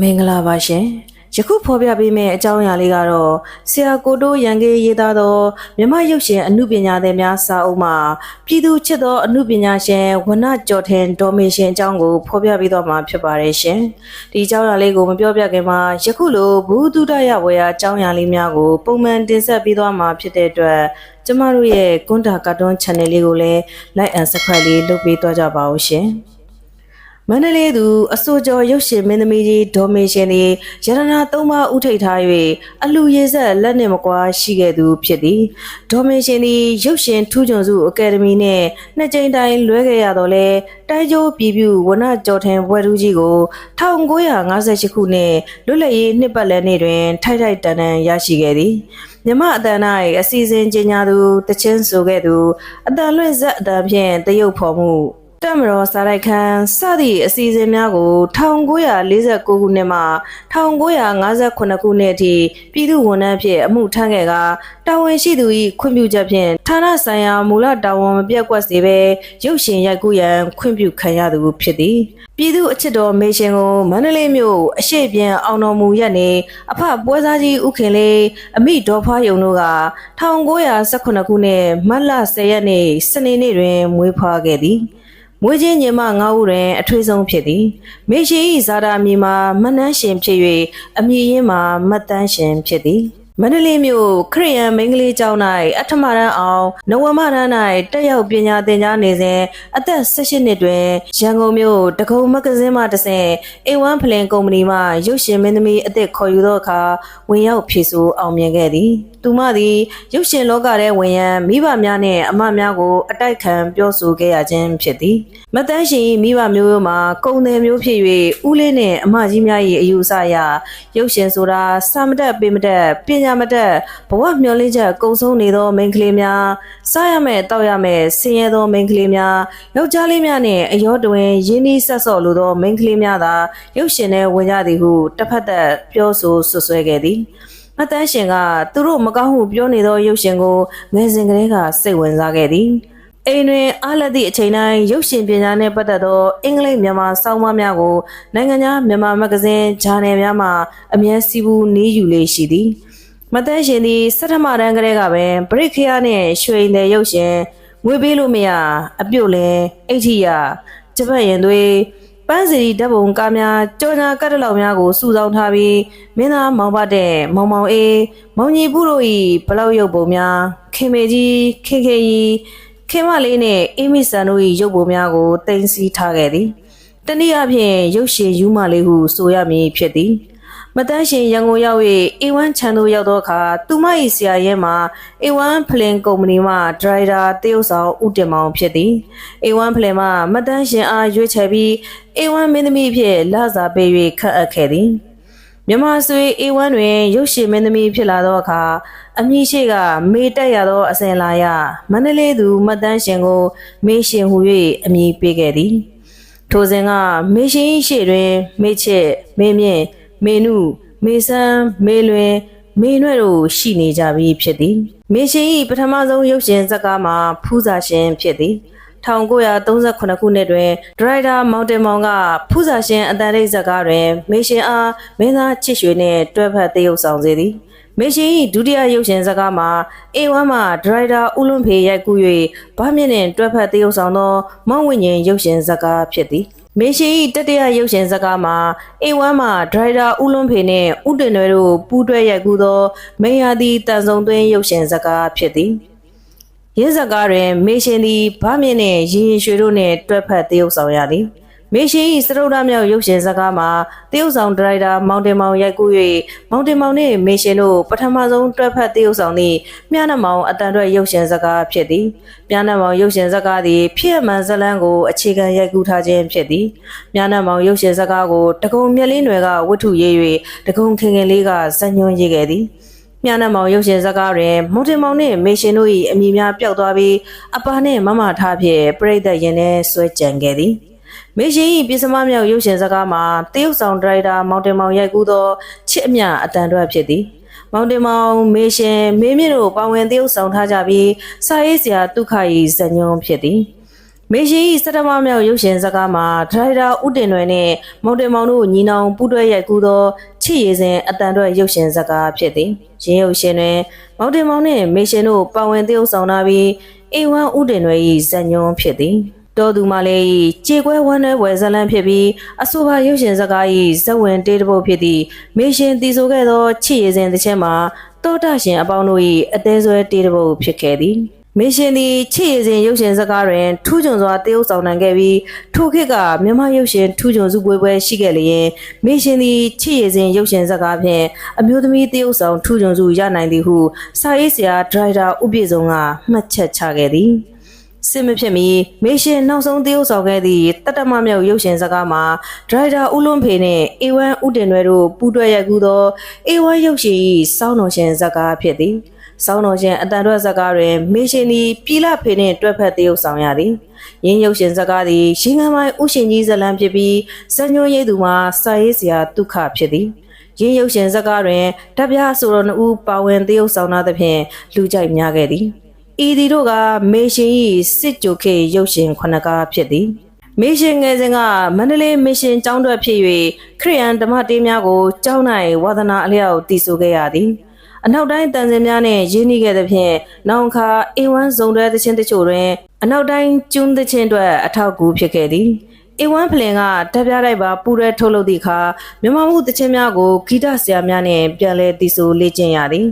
မင်္ဂလာပါရှင်ယခုဖော်ပြပေးမယ့်အကြောင်းအရာလေးကတော့ဆရာကိုတိုးရန်ကေးရေးသားသောမြမရုပ်ရှင်အမှုပညာသည်များစာအုပ်မှာပြည်သူချစ်သောအမှုပညာရှင်ဝနကျော်ထင်ဒေါ်မေရှင်အကြောင်းကိုဖော်ပြပေးတော့မှာဖြစ်ပါတယ်ရှင်ဒီအကြောင်းအရာလေးကိုမပြောပြခင်မှာယခုလိုဘူးတုဒရဝေယအကြောင်းအရာလေးများကိုပုံမှန်တင်ဆက်ပေးသွားမှာဖြစ်တဲ့အတွက်ကျမတို့ရဲ့ကွန်တာကာတွန်း channel လေးကိုလည်း like and subscribe လေးလုပ်ပေးသွားကြပါဦးရှင် မန္တလေးသူအစိုးကျော်ရုပ်ရှင်မင်းသမီးကြီးဒေါ်မေရှင်သည်ရတနာသုံးပါးဥထိတ်ထား၍အလူရည်ဆက်လက်နှင့်မကွာရှိခဲ့သူဖြစ်သည်ဒေါ်မေရှင်သည်ရုပ်ရှင်ထူးချွန်စုအကယ်ဒမီနှင့်နှစ်ကြိမ်တိုင်လွဲခဲ့ရတော့လဲတိုင်ကျိုးပြည်ပြူဝနကျော်ထင်ဘွဲထူးကြီးကို1958ခုနှစ်လွတ်လပ်ရေးနှစ်ပတ်လည်နေ့တွင်ထိုက်ထိုက်တန်တန်ရရှိခဲ့သည်မြမအတန်၌အစီအစဉ်ကျင်းညာသူတချင်းဆိုခဲ့သူအတန်လွင့်ဇက်အတန်ဖြင့်တရုပ်ဖော်မှု တမတော်စာရိုက်ခန်းစသည့်အစီအစဉ်များကို1949ခုနှစ်မှ1958ခုနှစ်အထိပြည်သူ့ဝန်ထမ်းဖြစ်အမှုထမ်းခဲ့ကတာဝန်ရှိသူ၏ခွင့်ပြုချက်ဖြင့်ဌာနဆိုင်ရာမူလတာဝန်မပြတ်ကွက်စေဘဲရုပ်ရှင်ရိုက်ကူးရန်ခွင့်ပြုခံရသူဖြစ်သည်ပြည်သူအချစ်တော်မေရှင်ကိုမန္တလေးမြို့အရှိပြန်အောင်တော်မူရက်နေအဖပွဲစားကြီးဥခင်လေးအမိဒေါ်ဖွားယုံတို့က1918ခုနှစ်မတ်လ10ရက်နေ့စနေနေ့တွင်မွေးဖွားခဲ့သည် မွေးချင်းညီမငါးဦးတွင်အထွေးဆုံးဖြစ်သည်မေရှိ၏ဇာတာမြေမှာမနှန်းရှင်ဖြစ်၍အမည်ရင်းမှာမတ်တန်းရှင်ဖြစ်သည်မန္တလေးမြို့ခရိယန်မင်္ဂလေးကျောင်း၌အထမရန်အောင်နဝမရန်၌တက်ရောက်ပညာသင်ကြားနေစဉ်အသက်18နှစ်တွင်ရန်ကုန်မြို့တကုံမဂ္ဂဇင်းမှတဆင့်အဝမ်ဖလင်ကုမ္ပဏီမှရုပ်ရှင်မင်းသမီးအသစ်ခေါ်ယူသောအခါဝင်ရောက်ဖြည့်ဆို့အောင်မြင်ခဲ့သည်သူမသည်ရုပ်ရှင်လောကထဲဝင်ရန်မိဘများနှင့်အမများကို အတိုက်ခံပြောဆိုခဲ့ရခြင်းဖြစ်သည်မတန်းရှင်မိဘမျိုးရိုးမှာကုံတယ်မျိုးဖြစ်၍ဦးလေးနှင့်အမကြီးများ၏အယူအဆအရရုပ်ရှင်ဆိုတာစာမတက်ပေမတက်ပညာမတက်ဘဝမျှော်လင့်ချက်ကုံဆုံးနေသောမိန်းကလေးများစားရမယ်တောက်ရမယ်ဆင်းရဲသောမိန်းကလေးများယောက်ျားလေးများနှင့်အယောတွင်ရင်းနှီးဆက်ဆော့လိုသောမိန်းကလေးများသာရုပ်ရှင်ထဲဝင်ကြသည်ဟုတစ်ဖက်သက်ပြောဆိုဆွဆွဲခဲ့သည် မတန်းရှင်ကသူတို့မကောင်းမှုပြောနေသောရုပ်ရှင်ကိုငယ်စဉ်ကတည်းကစိတ်ဝင်စားခဲ့သည်အိမ်တွင်အားလက်သည့်အချိန်တိုင်းရုပ်ရှင်ပညာနှင့်ပတ်သက်သောအင်္ဂလိပ်မြန်မာစောင်းမများကိုနိုင်ငံခြားမြန်မာမဂ္ဂဇင်းဂျာနယ်များမှအမြဲစီးပူးနေယူလေရှိသည်မတန်းရှင်သည်စက်ထမတန်းကလေးကပင်ပရိခရနှင့်ရွှေတဲ့ရုပ်ရှင်ငွေပေးလို့မရအပြုတ်လဲအိဋ္ဌိယကျပတ်ရင်သွေး ပန်းစီဓာတ်ပုံကားများကြော်ညာကတ်တလောက်များကိုစုဆောင်းထားပြီးမင်းသားမောင်ပတဲ့မောင်မောင်အေးမောင်ကြီးပုတို့ဤဘလောက်ရုပ်ပုံများခင်မေကြီးခင်ခင်ကြီးခင်မလေးနဲ့အင်းမီဆန်တို့ဤရုပ်ပုံများကိုတင်စီထားခဲ့သည်တနည်းအားဖြင့်ရုပ်ရှင်ယူမလေးဟုဆိုရမည်ဖြစ်သည် မတန်းရှင်ရန်ကုန်ရောက်၍အေဝမ်ချန်တို့ရောက်သောအခါသူမ၏ဆရာရဲမှာအေဝမ်ဖလင်ကုမ္ပဏီမှဒရိုက်တာတရုတ်ဆောင်ဦးတင်မောင်ဖြစ်သည်အေဝမ်ဖလင်မှမတန်းရှင်အားရွေးချယ်ပြီးအေဝမ်မင်းသမီးဖြင့်လစာပေး၍ခန့်အပ်ခဲ့သည်မြန်မာဆွေအေဝမ်တွင်ရုပ်ရှင်မင်းသမီးဖြစ်လာသောအခါအမည်ရှိက မေတက်ရသောအစဉ်လာရမန္တလေးသူမတန်းရှင်ကို မေရှင်ဟူ၍အမည်ပေးခဲ့သည်ထိုစဉ်ကမေရှင်ရှိတွင် မေချစ်မေမြင့် မေနုမေဆန်းမေလွင်မေနွဲ့တို့ရှိနေကြပြီဖြစ်သည်မေရှင်၏ပထမဆုံးရုပ်ရှင်ဇာတ်ကားမှာဖူးစာရှင်ဖြစ်သည်1938ခုနှစ်တွင်ဒရိုက်တာမောင်တင်မောင်ကဖူးစာရှင်အတန်ရိတ်ဇာတ်ကားတွင်မေရှင်အားမင်းသားချစ်ရွှေနှင့်တွဲဖက်သရုပ်ဆောင်စေသည်မေရှင်၏ဒုတိယရုပ်ရှင်ဇာတ်ကားမှာ A1 မှာဒရိုက်တာဦးလွန်ဖေရိုက်ကူး၍ဗမြင့်နှင့်တွဲဖက်သရုပ်ဆောင်သောမောင်ဝိညာဉ်ရုပ်ရှင်ဇာတ်ကားဖြစ်သည် မေရှိ၏တတိယရုပ်ရှင်ဇာတ်ကားမှာ A1 မှာဒရိုက်တာဦးလွန်ဖေနှင့်ဦးတင်ရွယ်တို့ပူးတွဲရိုက်ကူးသောမေယာသည်တန်ဆုံသွင်းရုပ်ရှင်ဇာတ်ကားဖြစ်သည်ရင်းဇာတ်ကားတွင် မေရှင်သည်ဗမြင့်နှင့်ရင်ရင်ရွှေတို့နှင့်တွဲဖက်သရုပ်ဆောင်ရသည် မေရှိ၏စရုဒ္ဓမြောက်ရုပ်ရှင်ဇာတ်ကားမှာတရုတ်ဆောင်ဒရိုက်တာမောင်တင်မောင်ရိုက်ကူး၍မောင်တင်မောင်နှင့်မေရှင်တို့ပထမဆုံးတွဲဖက်တရုတ်ဆောင်သည့်မြနမောင်အတန်အတွက်ရုပ်ရှင်ဇာတ်ကားဖြစ်သည်မြနမောင်ရုပ်ရှင်ဇာတ်ကားသည်ဖြစ်မှန်ဇလန်းကိုအခြေခံရိုက်ကူးထားခြင်းဖြစ်သည်မြနမောင်ရုပ်ရှင်ဇာတ်ကားကိုတကုံမြက်လေးနွယ်ကဝတ္ထုရေး၍တကုံခင်ခင်လေးကဇညွှန်းရေးခဲ့သည်မြနမောင်ရုပ်ရှင်ဇာတ်ကားတွင်မုန်တင်မောင်နှင့်မေရှင်တို့၏အမိများပျောက်သွားပြီးအပါနှင့်မမထားဖြင့်ပြိတ္တရင်ထဲဆွဲကြံခဲ့သည် မေရှင်၏ပြည်စမမြောက်ရုပ်ရှင်စကားမှာတရုတ်ဆောင်ဒရိုက်တာမောင်တင်မောင်ရိုက်ကူးသောချစ်အမြအတန်တွက်ဖြစ်သည်မောင်တင်မောင်မေရှင်မေမြင့်တို့ပါဝင်တရုတ်ဆောင်ထားကြပြီးစာရေးဆရာဒုက္ခ၏ဇညုံဖြစ်သည်မေရှင်ဤစတမမြောက်ရုပ်ရှင်ဇာတ်ကားမှာဒရိုက်တာဦးတင်လွယ်နဲ့မောင်တင်မောင်တို့ညီနောင်ပူးတွဲရိုက်ကူးသောချစ်ရည်စဉ်အတန်အတွက်ရုပ်ရှင်ဇာတ်ကားဖြစ်သည်ရင်းရုပ်ရှင်တွင်မောင်တင်မောင်နှင့်မေရှင်တို့ပါဝင်သရုပ်ဆောင်လာပြီးအေဝမ်ဦးတင်လွယ်၏ဇာတ်ညွှန်းဖြစ်သည် တော်သူမလေးကြေကွဲဝမ်းနည်းဝယ်ဇလန်းဖြစ်ပြီးအဆိုပါရုပ်ရှင်ဇာတ်ကား၏ဇက်ဝင်တေးတစ်ပုတ်ဖြစ်သည့်မေရှင်တည်ဆိုခဲ့သောချစ်ရည်စဉ်တစ်ချက်မှာတောတာရှင်အပေါင်းတို့၏အသေးဆွဲတေးတစ်ပုတ်ဖြစ်ခဲ့သည်မင်းရှင်သည်ချစ်ရည်စဉ်ရုပ်ရှင်ဇာတ်ကားတွင်ထူးချွန်စွာတရုပ်ဆောင်နိုင်ခဲ့ပြီးထိုခေတ်ကမြန်မာရုပ်ရှင်ထူးချွန်စုပွဲပွဲရှိခဲ့လျင်မင်းရှင်သည်ချစ်ရည်စဉ်ရုပ်ရှင်ဇာတ်ကားဖြင့်အမျိုးသမီးတရုပ်ဆောင်ထူးချွန်စုရနိုင်သည်ဟုစာရေးဆရာဒရိုက်တာဥပြည့်စုံကမှတ်ချက်ချခဲ့သည် စစ်မဖြစ်မီမေရှင်နောက်ဆုံးတရုပ်ဆောင်ခဲ့သည့်တတ္တမမြောက်ရုပ်ရှင်ဇာတ်ကားမှာဒရိုက်တာဦးလွန်ဖေနှင့်အေဝမ်ဦးတင်ရွယ်တို့ပူးတွဲရိုက်ကူးသောအေဝမ်ရုပ်ရှင်၏စောင်းတော်ရှင်ဇာတ်ကားဖြစ်သည်စောင်းတော်ရှင်အတန်ထွက်ဇာတ်ကားတွင်မေရှင်သည်ပြည်လဖေနှင့်တွဲဖက်တရုပ်ဆောင်ရသည်။ရင်းရုပ်ရှင်ဇာတ်ကားသည်ရှင်ကမိုင်ဥရှင်ကြီးဇလံဖြစ်ပြီးဇညွန်ရိပ်သူမှာစာရေးဆရာဒုက္ခဖြစ်သည်။ရင်းရုပ်ရှင်ဇာတ်ကားတွင်တပ်ပြဆိုတော်နှစ်ဦးပါဝင်တရုပ်ဆောင်လာသဖြင့်လူကြိုက်များခဲ့သည်။ ဤသည်တို့ကမေရှင်၏စစ်ကြိုခေတ်ရုပ်ရှင်ခုနှစ်ကားဖြစ်သည်။မေရှင်ငယ်စဉ်ကမန္တလေးမေရှင်ကျောင်းတွက်ဖြစ်၍ခရိယန်ဓမ္မတေးများကိုကျောင်း၌ဝါသနာအလျောက်တည်ဆိုခဲ့ရသည်အနောက်တိုင်းတန်စင်များနှင့်ရင်းနှီးခဲ့သဖြင့်နောင်ခါအေဝမ်ဇုံတွဲသချင်းတချို့တွင်အနောက်တိုင်းကျွန်းသချင်းအတွက်အထောက်အကူဖြစ်ခဲ့သည်အေဝမ်ဖလင်ကတပ်ပြလိုက်ပါပူရဲထုတ်လုပ်သည့်အခါမြန်မာမှုသချင်းများကိုဂီတဆရာများနှင့်ပြန်လည်တည်ဆိုလေ့ကျင့်ရသည်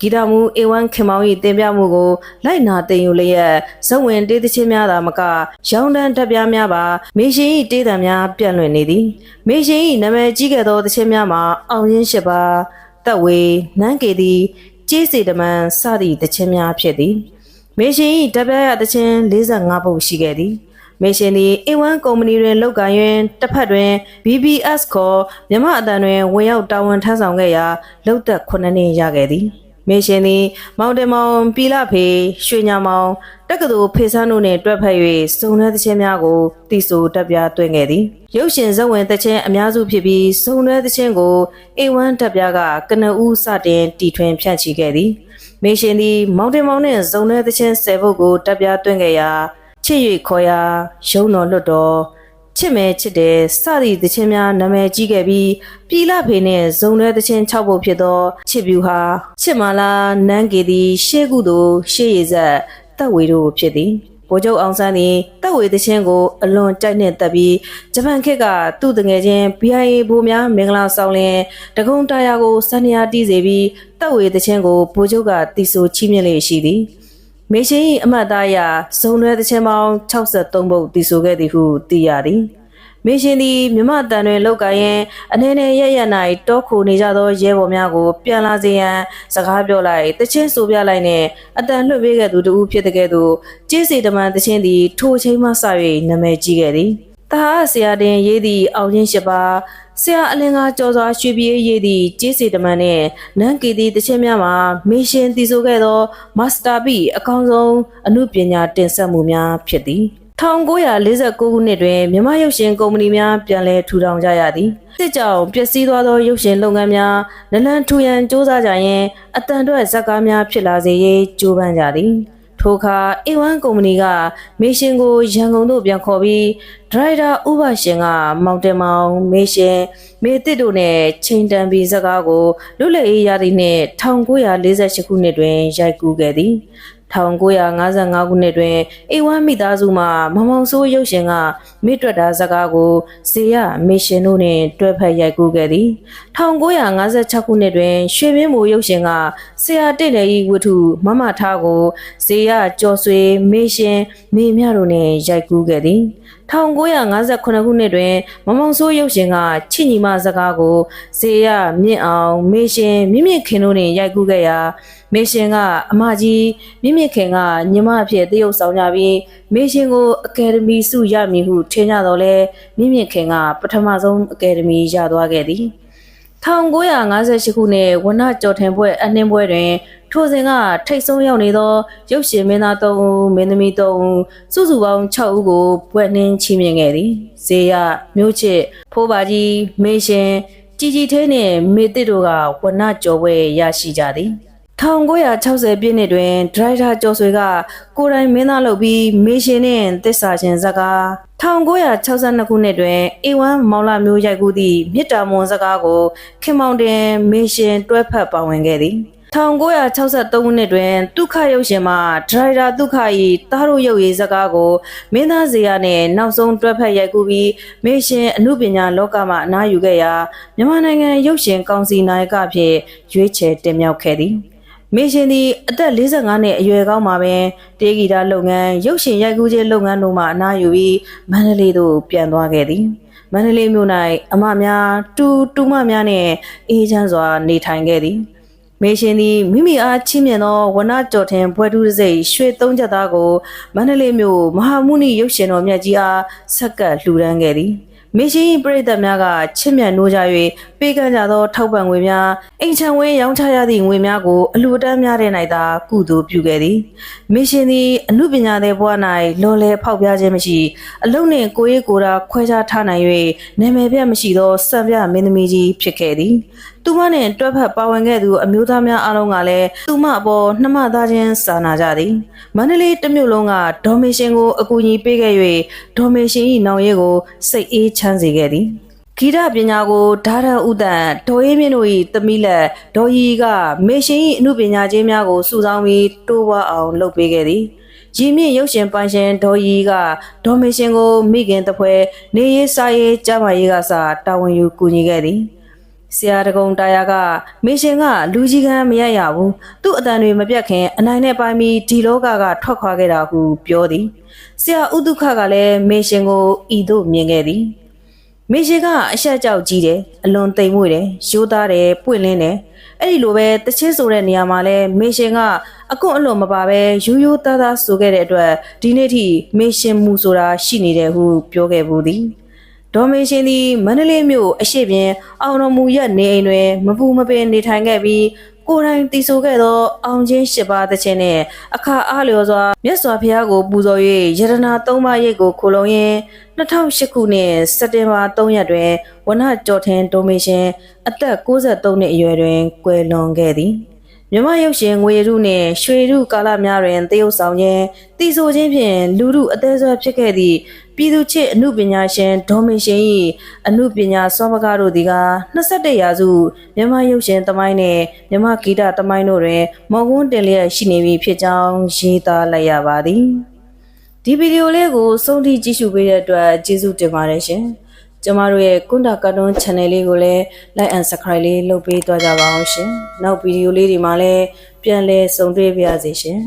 ဂီတမူအေဝမ်ခင်မောင်၏တင်ပြမှုကိုလိုက်နာတင်ယူလျက်ဇဝင်တေးသချင်းများသာမက ရောင်းတန်းတက်ပြားများပါမေရှင်၏တေးသံများပြန့်လွင့်နေသည်မေရှင်၏နာမည်ကြီးခဲ့သောသချင်းများမှာအောင်ရင်းရှိပါတက်ဝေနန်းကေသည်ကျေးစီတမန်စသည့်သချင်းများဖြစ်သည်မေရှင်၏တက်ပြားရသချင်း45ပုဒ်ရှိခဲ့သည်မေရှင်သည် A1 ကုမ္ပဏီတွင်လုပ်ကိုင်ရင်းတစ်ဖက်တွင် BBS ခေါ်မြမအတန်တွင်ဝင်ရောက်တာဝန်ထမ်းဆောင်ခဲ့ရာလုပ်သက်9နှစ်ရခဲ့သည် မေရှင်သည်မောင်တင်မောင်ပီလာဖေရွှေညာမောင်တက္ကသိုလ်ဖေဆန်းတို့နှင့်တွဲဖက်၍စုံတဲ့သချင်းများကိုတီဆိုတက်ပြသွင်းခဲ့သည်ရုပ်ရှင်ဇဝင်သချင်းအများစုဖြစ်ပြီးစုံတဲ့သချင်းကို A1 တက်ပြကကနဦးစတင်တီထွင်ဖြန့်ချီခဲ့သည်မေရှင်သည်မောင်တင်မောင်နှင့်စုံတဲ့သချင်း10ပုဒ်ကိုတက်ပြသွင်းခဲ့ရာချစ်၍ခေါ်ရာရုံတော်လွတ်တော် ချစ်မဲချစ်တယ်စသည့်သချင်းများနာမည်ကြီးခဲ့ပြီးပြည်လဖေနှင့်ဇုံရဲသချင်း6ပုဒ်ဖြစ်သောချစ်ပြူဟာချစ်မာလာနန်းကေသည်ရှေးကုသိုလ်ရှေးရည်ဆက်တပ်ဝေတို့ဖြစ်သည်ဗိုလ်ချုပ်အောင်ဆန်းသည်တပ်ဝေသချင်းကိုအလွန်ကြိုက်နှင့်တက်ပြီးဂျပန်ခေတ်ကသူ့တငယ်ချင်း BIA ဘိုးများမင်္ဂလာဆောင်လင်တကုံတာယာကိုစန္ဒယာတီးစေပြီးတပ်ဝေသချင်းကိုဗိုလ်ချုပ်ကတီဆိုချီးမြှင့်လေရှိသည် မေရှင်၏အမတ်သားအရဇုံရဲသချင်းပေါင်း63ပုဒ်တည်ဆိုခဲ့သည်ဟုသိရသည်မေရှင်သည်မြမတန်တွင်လောက်ကိုင်းရင်အနေနဲ့ရရ၌တောခိုနေကြသောရဲဘော်များကို ပြန်လာစေရန်စကားပြောလိုက်တချင်းဆိုပြလိုက်နှင့်အတန်လွှတ်ပေးခဲ့သူတူဖြစ်တဲ့ကဲ့သို့ကျေးစီတမန်တချင်းသည်ထိုချိန်မှစ၍နာမည်ကြီးခဲ့သည်တဟာဆရာတင်ရေးသည့်အောင်ချင်းရှိပါ ဆရာအလင်ကကြော်စွာရွှေပြေးရေးသည့်ကျေးစီတမန်နှင့်နန်းကီသည့်တခြင်းများမှာမေရှင်တည်ဆိုခဲ့သောမာစတာဘီအကောင်းဆုံးအမှုပညာတင်ဆက်မှုများဖြစ်သည်1949ခုနှစ်တွင်မြန်မာရုပ်ရှင်ကုမ္ပဏီများပြန်လည်ထူထောင်ကြရသည်စစ်ကြောင်ပျက်စီးသွားသောရုပ်ရှင်လုပ်ငန်းများနလန်ထူရန်စ조사ကြရန်အတန်အတွက်ဇက်ကားများဖြစ်လာစေရေးကြိုးပမ်းကြသည် ထိုအခါ A1 ကုမ္ပဏီကမေရှင်ကိုရန်ကုန်သို့ပြန်ခေါ်ပြီးဒရိုက်တာဥပရှင်ကမောင်တင်မောင်မေရှင်မေတစ်တို့နဲ့ချိန်တန်ပြီးဇက်ကားကိုလွတ်လပ်ရေးရသည့်နှစ်1948ခုနှစ်တွင်ရိုက်ကူးခဲ့သည် 1955ခုနှစ်တွင်အေဝမ်မိသားစုမှမမောင်ဆိုးရုပ်ရှင်ကမိတွက်တာဇာကားကိုဇေယမေရှင်တို့နှင့်တွဲဖက်ရိုက်ကူးခဲ့သည်1956ခုနှစ်တွင်ရွှေမင်းမိုးရုပ်ရှင်ကဆရာတင့်တယ်ဤဝတ္ထုမမထားကိုဇေယကျော်ဆွေမေရှင်မေမြတို့နှင့်ရိုက်ကူးခဲ့သည် 1958ခုနှစ်တွင် မမောင်ဆိုးရုပ်ရှင်ကချစ်ညီမစကားကိုဇေယမြင့်အောင်မေရှင်မြင့်မြင့်ခင်တို့နှင့်ရိုက်ကူးခဲ့ရာမေရှင်ကအမကြီးမြင့်မြင့်ခင်ကညီမအဖြစ်တရုပ်ဆောင်ကြပြီးမေရှင်ကိုအကယ်ဒမီဆုရမည်ဟုထင်ကြတော့လဲမြင့်မြင့်ခင်ကပထမဆုံးအကယ်ဒမီရသွားခဲ့သည် 1958ခုနှစ်ဝနကြော်ထင်ပွဲအနှင်းပွဲတွင် ထိုစဉ်ကထိတ်ဆုံးရောက်နေသော ရုပ်ရှင်မင်းသား3ဦးမင်းသမီး3ဦးစုစုပေါင်း6ဦးကိုဘွဲ့နှင်းချီးမြှင့်ခဲ့သည်ဇေယမျိုးချစ်ဖိုးပါကြီးမေရှင်ជីជីသေးနှင့်မေတစ်တို့ကဝနကြော်ပွဲရရှိကြသည် 1960ပြည့်နှစ်တွင်ဒရိုက်တာကျော်ဆွေကကိုယ်တိုင်မင်းသားလုပ်ပြီးမေရှင်နှင့်တစ္ဆာရှင်ဇာတ်ကား1962ခုနှစ်တွင် A1 မောင်လာမျိုးရိုက်ကူးသည့်မြစ်တာမွန်ဇာတ်ကားကိုခင်မောင်တင်မေရှင်တွဲဖက်ပါဝင်ခဲ့သည်1963ခုနှစ်တွင်ဒုက္ခရုပ်ရှင်မှဒရိုက်တာဒုက္ခ၏တားတို့ရုပ်ရည်ဇာတ်ကားကိုမင်းသားဇေယျနှင့်နောက်ဆုံးတွဲဖက်ရိုက်ကူးပြီးမေရှင်အမှုပညာလောကမှအနားယူခဲ့ရာမြန်မာနိုင်ငံရုပ်ရှင်ကောင်စီနာယကအဖြစ်ရွေးချယ်တင်မြှောက်ခဲ့သည် မေရှင်သည်အသက်45နှစ်အရွယ်ကောင်းမှာပင်တေးဂီတလုပ်ငန်းရုပ်ရှင်ရိုက်ကူးခြင်းလုပ်ငန်းတို့မှအနားယူပြီးမန္တလေးသို့ပြန်သွားခဲ့သည်မန္တလေးမြို့၌အမများတူတူမများနှင့်အေးချမ်းစွာနေထိုင်ခဲ့သည်မေရှင်သည်မိမိအားချင်းမြင်သောဝနကြော်ထင်ဘွဲတူးတစ်စိတ်ရွှေသုံးချက်သားကိုမန္တလေးမြို့မဟာမုနိရုပ်ရှင်တော်မြတ်ကြီးအားဆက်ကပ်လှူဒန်းခဲ့သည် မေရှင်၏ပြည်သက်များကချစ်မြတ်နိုးကြ၍ပေးကမ်းကြသောထောက်ပံ့ငွေများအိမ်ချံဝင်းရောင်းချရသည့်ငွေများကိုအလူအတန်းများတဲ့၌သာကုသိုလ်ပြုခဲ့သည်မေရှင်သည်အမှုပညာသည်ဘဝ၌လော်လဲဖောက်ပြခြင်းမရှိအလုံးနှင့်ကိုယ်ရေးကိုယ်တာခွဲခြားထားနိုင်၍နာမည်ပြတ်မရှိသောစံပြမင်းသမီးကြီးဖြစ်ခဲ့သည် သူမနှင့်တွဲဖက်ပါဝင်ခဲ့သူအမျိုးသားများအားလုံးကလည်းသူမအပေါ်နှမသားချင်းစာနာကြသည်မန္တလေးတစ်မြို့လုံးကဒေါ်မေရှင်ကိုအကူအညီပေးခဲ့၍ဒေါ်မေရှင်၏နောင်ရဲကိုစိတ်အေးချမ်းစေခဲ့သည်ဂီတပညာကိုဓာရဥဒန်ဒေါ်ရေးမြင့်တို့၏သမီးလက်ဒေါ်ရီကမေရှင်၏အမှုပညာချင်းများကိုစုဆောင်းပြီးတိုးပွားအောင်လုပ်ပေးခဲ့သည်ရည်မြင့်ရုပ်ရှင်ပိုင်ရှင်ဒေါ်ရီကဒေါ်မေရှင်ကိုမိခင်တပွဲနေရေးစားရေးကြမ်းမာရေးကစားတာဝန်ယူကူညီခဲ့သည် ဆရာတကုံတာယာကမေရှင်ကလူကြီးကန်းမရရဘူးသူ့အတန်တွေမပြတ်ခင်အနိုင်နဲ့ပိုင်းပြီးဒီလောကကထွက်ခွာခဲ့တာဟုပြောသည်ဆရာဥဒုခကလည်းမေရှင်ကိုဤသို့မြင်ခဲ့သည်မေရှိကအဆက်ကြောက်ကြီးတယ်အလွန်တိမ်မွေ့တယ်ရိုးသားတယ်ပွင့်လင်းတယ်အဲ့ဒီလိုပဲတချင်းဆိုတဲ့နေရာမှာလဲမေရှင်ကအကွန့်အလွန်မပါပဲရိုးရိုးသားသားဆိုခဲ့တဲ့အတွက်ဒီနေ့ထိမေရှင်မူဆိုတာရှိနေတယ်ဟုပြောခဲ့ဘူးသည် ဒေါ်မေရှင်သည်မန္တလေးမြို့အရှိပြင်အောင်တော်မူရက်နေအိမ်တွင်မပူမပင်နေထိုင်ခဲ့ပြီးကိုယ်တိုင်တည်ဆိုခဲ့သောအောင်ချင်း၈ပါးသခြင်းနှင့်အခါအားလျော်စွာမြတ်စွာဘုရားကိုပူဇော်၍ယရနာ၃ပါးရိတ်ကိုခိုလုံရင်း2008ခုနှစ်စက်တင်ဘာ3ရက်တွင်ဝနကြော်ထင်ဒိုမေရှင်အသက်63နှစ်အရွယ်တွင်ကွယ်လွန်ခဲ့သည် မြမရုပ်ရှင်ငွေရုနှင့်ရွှေရုကာလများတွင်တရုတ်ဆောင်ခြင်းတည်ဆိုခြင်းဖြင့်လူမှုအသေးဆွဲဖြစ်ခဲ့သည့်ပြည်သူချစ်အမှုပညာရှင်ဒေါ်မေရှင်၏အမှုပညာစောပကားတို့သည်က21ရာစုမြမရုပ်ရှင်သမိုင်းနှင့်မြမဂီတသမိုင်းတို့တွင်မော်ကွန်းတင်လျက်ရှိနေပြီဖြစ်ကြောင်းရေးသားလိုက်ရပါသည်ဒီဗီဒီယိုလေးကိုစုံထိကြည့်ရှုပေးတဲ့အတွက်ကျေးဇူးတင်ပါတယ်ရှင် ကျမတို့ရဲ့ကွန်တာကာတွန်း channel လေးကိုလည်း like and subscribe လေးလုပ်ပေးသွားကြပါအောင်ရှင်နောက်ဗီဒီယိုလေးဒီမှာလည်းပြန်လည်ဆုံတွေ့ပါရစေရှင်